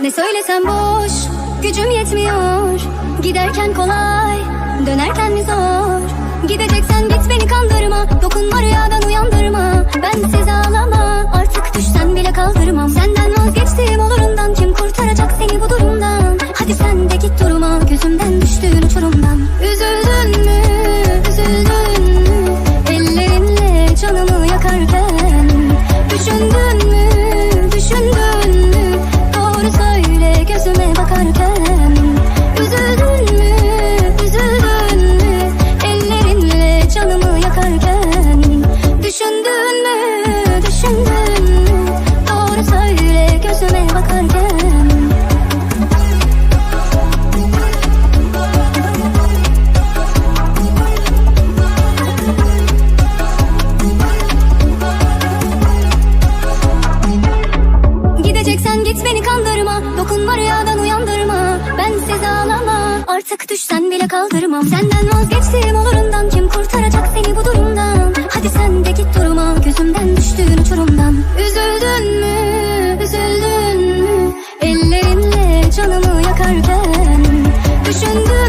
Ne söylesem boş Gücüm yetmiyor. Giderken kolay Dönerken mi zor? Gideceksen wanna do Artık düşsen bile kaldırmam. Senden vazgeçtiğim olurundan Kim kurtaracak seni bu durumdan? Hadi sen de git duruma. Gözümden düştüğün uçurumdan. Üzüldün mü? Üzüldün mü? Ellerinle canımı yakarken. Düşündün